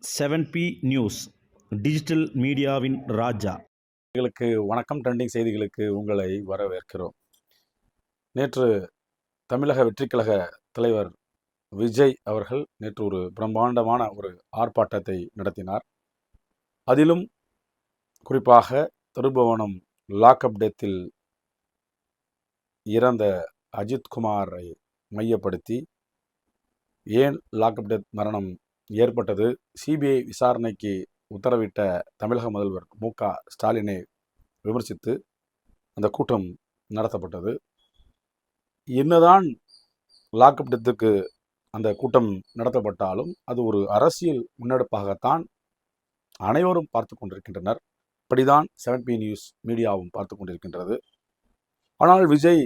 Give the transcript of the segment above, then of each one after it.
Seven B news digital மீடியாவின் ராஜா. எங்களுக்கு வணக்கம். ட்ரெண்டிங் செய்திகளுக்கு உங்களை வரவேற்கிறோம். நேற்று தமிழக வெற்றிக்கழக தலைவர் விஜய் அவர்கள் நேற்று ஒரு பிரம்மாண்டமான ஒரு ஆர்ப்பாட்டத்தை நடத்தினார். அதிலும் குறிப்பாக திருபுவனம் லாக்அப் டெத்தில் இறந்த அஜித்குமாரை மையப்படுத்தி ஏன் லாக்அப் டெத் மரணம் ஏற்பட்டது. சிபிஐ விசாரணைக்கு உத்தரவிட்ட தமிழக முதல்வர் மு. க. ஸ்டாலினை விமர்சித்து அந்த கூட்டம் நடத்தப்பட்டது. என்னதான் லாக்அப் டெத்துக்கு அந்த கூட்டம் நடத்தப்பட்டாலும் அது ஒரு அரசியல் முன்னெடுப்பாகத்தான் அனைவரும் பார்த்து கொண்டிருக்கின்றனர். இப்படிதான் செவன் பி நியூஸ் மீடியாவும் பார்த்து கொண்டிருக்கின்றது. ஆனால் விஜய்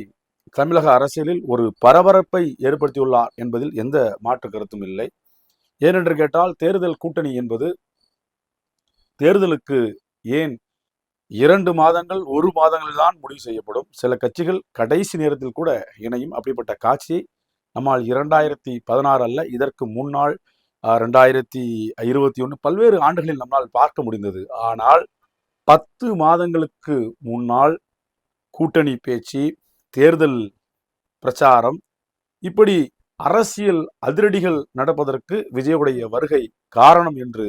தமிழக அரசியலில் ஒரு பரபரப்பை ஏற்படுத்தியுள்ளார் என்பதில் எந்த மாற்று கருத்தும் இல்லை. ஏனென்று கேட்டால் தேர்தல் கூட்டணி என்பது தேர்தலுக்கு ஏன் இரண்டு மாதங்கள் ஒரு மாதங்களில் தான் முடிவு செய்யப்படும். சில கட்சிகள் கடைசி நேரத்தில் கூட இணையும். அப்படிப்பட்ட காட்சியை நம்மால் இரண்டாயிரத்தி பதினாறு அல்ல இதற்கு முன்னாள் ரெண்டாயிரத்தி இருபத்தி ஒன்று பல்வேறு ஆண்டுகளில் நம்மால் பார்க்க முடிந்தது. ஆனால் பத்து மாதங்களுக்கு முன்னால் கூட்டணி பேச்சு தேர்தல் பிரச்சாரம் இப்படி அரசியல் அதிரடிகள் நடப்பதற்கு விஜயவுடைய வருகை காரணம் என்று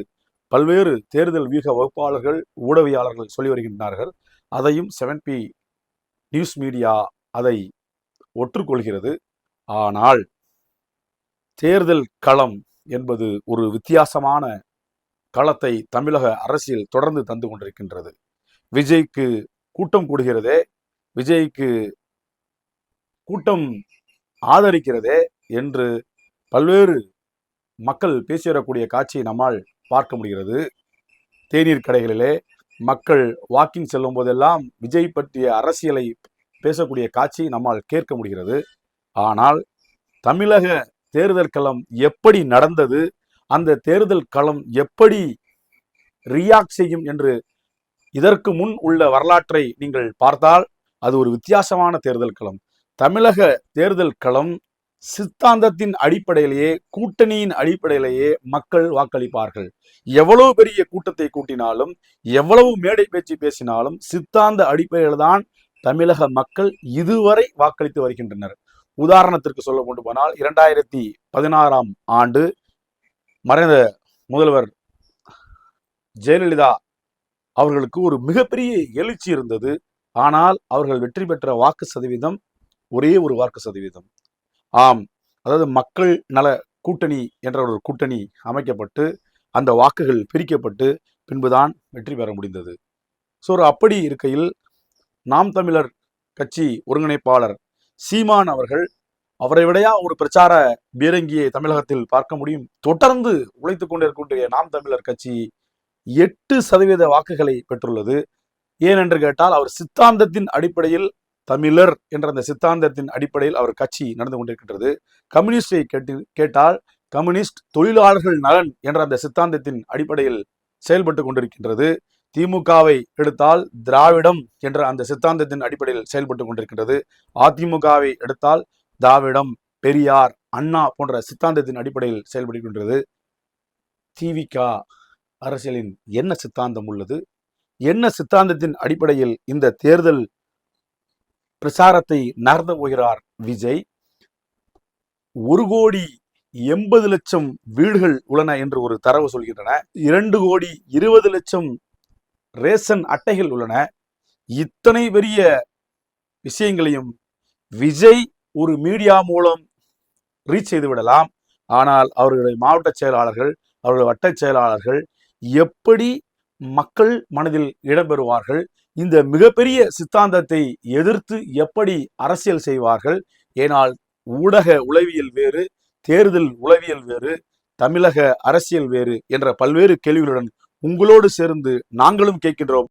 பல்வேறு தேர்தல் வியூக வகுப்பாளர்கள் ஊடகவியாளர்கள் சொல்லி வருகின்றார்கள். அதையும் செவன் பி நியூஸ் மீடியா அதை ஒற்றுக்கொள்கிறது. ஆனால் தேர்தல் களம் என்பது ஒரு வித்தியாசமான களத்தை தமிழக அரசியல் தொடர்ந்து தந்து கொண்டிருக்கின்றது. விஜய்க்கு கூட்டம் கூடுகிறதே விஜய்க்கு கூட்டம் ஆதரிக்கிறதே என்று பல்வேறு மக்கள் பேசி வரக்கூடிய காட்சியை நம்மால் பார்க்க முடிகிறது. தேநீர் கடைகளிலே மக்கள் வாக்கிங் செல்லும் போதெல்லாம் விஜய் பற்றிய அரசியலை பேசக்கூடிய காட்சி நம்மால் கேட்க முடிகிறது. ஆனால் தமிழக தேர்தல் களம் எப்படி நடந்தது அந்த தேர்தல் களம் எப்படி ரியாக்ட் செய்யும் என்று இதற்கு முன் உள்ள வரலாற்றை நீங்கள் பார்த்தால் அது ஒரு வித்தியாசமான தேர்தல் களம். தமிழக தேர்தல் களம் சித்தாந்தத்தின் அடிப்படையிலேயே கூட்டணியின் அடிப்படையிலேயே மக்கள் வாக்களிப்பார்கள். எவ்வளவு பெரிய கூட்டத்தை கூட்டினாலும் எவ்வளவு மேடை பேச்சு பேசினாலும் சித்தாந்த அடிப்படையில் தான் தமிழக மக்கள் இதுவரை வாக்களித்து வருகின்றனர். உதாரணத்திற்கு சொல்ல கொண்டு போனால் இரண்டாயிரத்தி பதினாறாம் ஆண்டு மறைந்த முதல்வர் ஜெயலலிதா அவர்களுக்கு ஒரு மிகப்பெரிய எழுச்சி இருந்தது. ஆனால் அவர்கள் வெற்றி பெற்ற வாக்கு சதவீதம் ஒரே ஒரு வாக்கு சதவீதம். ஆம். அதாவது மக்கள் நல கூட்டணி என்ற ஒரு கூட்டணி அமைக்கப்பட்டு அந்த வாக்குகள் பிரிக்கப்பட்டு பின்புதான் வெற்றி பெற முடிந்தது. ஸோ அப்படி இருக்கையில் நாம் தமிழர் கட்சி ஒருங்கிணைப்பாளர் சீமான் அவர்கள் அவரை விடையா ஒரு பிரச்சார பீரங்கியை தமிழகத்தில் பார்க்க முடியும்? தொடர்ந்து உழைத்து கொண்டிருக்கக்கூடிய நாம் தமிழர் கட்சி எட்டு சதவீத வாக்குகளை பெற்றுள்ளது. ஏனென்று கேட்டால் அவர் சித்தாந்தத்தின் அடிப்படையில் தமிழர் என்ற அந்த சித்தாந்தத்தின் அடிப்படையில் அவர் கட்சி நடந்து கொண்டிருக்கின்றது. கம்யூனிஸ்டை கேட்டு கேட்டால் கம்யூனிஸ்ட் தொழிலாளர்கள் நலன் என்ற அந்த சித்தாந்தத்தின் அடிப்படையில் செயல்பட்டு கொண்டிருக்கின்றது. திமுகவை எடுத்தால் திராவிடம் என்ற அந்த சித்தாந்தத்தின் அடிப்படையில் செயல்பட்டு கொண்டிருக்கின்றது. அதிமுகவை எடுத்தால் திராவிடம் பெரியார் அண்ணா போன்ற சித்தாந்தத்தின் அடிப்படையில் செயல்படுகின்றது. திவிக அரசியலின் என்ன சித்தாந்தம் உள்ளது? என்ன சித்தாந்தத்தின் அடிப்படையில் இந்த தேர்தல் பிரச்சாரத்தை நகர்ந்து போகிறார் விஜய். ஒரு கோடி எண்பது லட்சம் வீடுகள் உள்ளன என்று ஒரு தரவு சொல்கின்றன. இரண்டு கோடி இருபது லட்சம் ரேஷன் அட்டைகள் உள்ளன. இத்தனை பெரிய விஷயங்களையும் விஜய் ஒரு மீடியா மூலம் ரீச் செய்து விடலாம். ஆனால் அவர்களுடைய மாவட்ட செயலாளர்கள் அவர்களுடைய வட்ட செயலாளர்கள் எப்படி மக்கள் மனதில் இடம்பெறுவார்கள் இந்த மிகப்பெரிய சித்தாந்தத்தை எதிர்த்து எப்படி அரசியல் செய்வார்கள்? ஏனால் ஊடக உளவியல் வேறு தேர்தல் உளவியல் வேறு தமிழக அரசியல் வேறு என்ற பல்வேறு கேள்விகளுடன் உங்களோடு சேர்ந்து நாங்களும் கேட்கின்றோம்.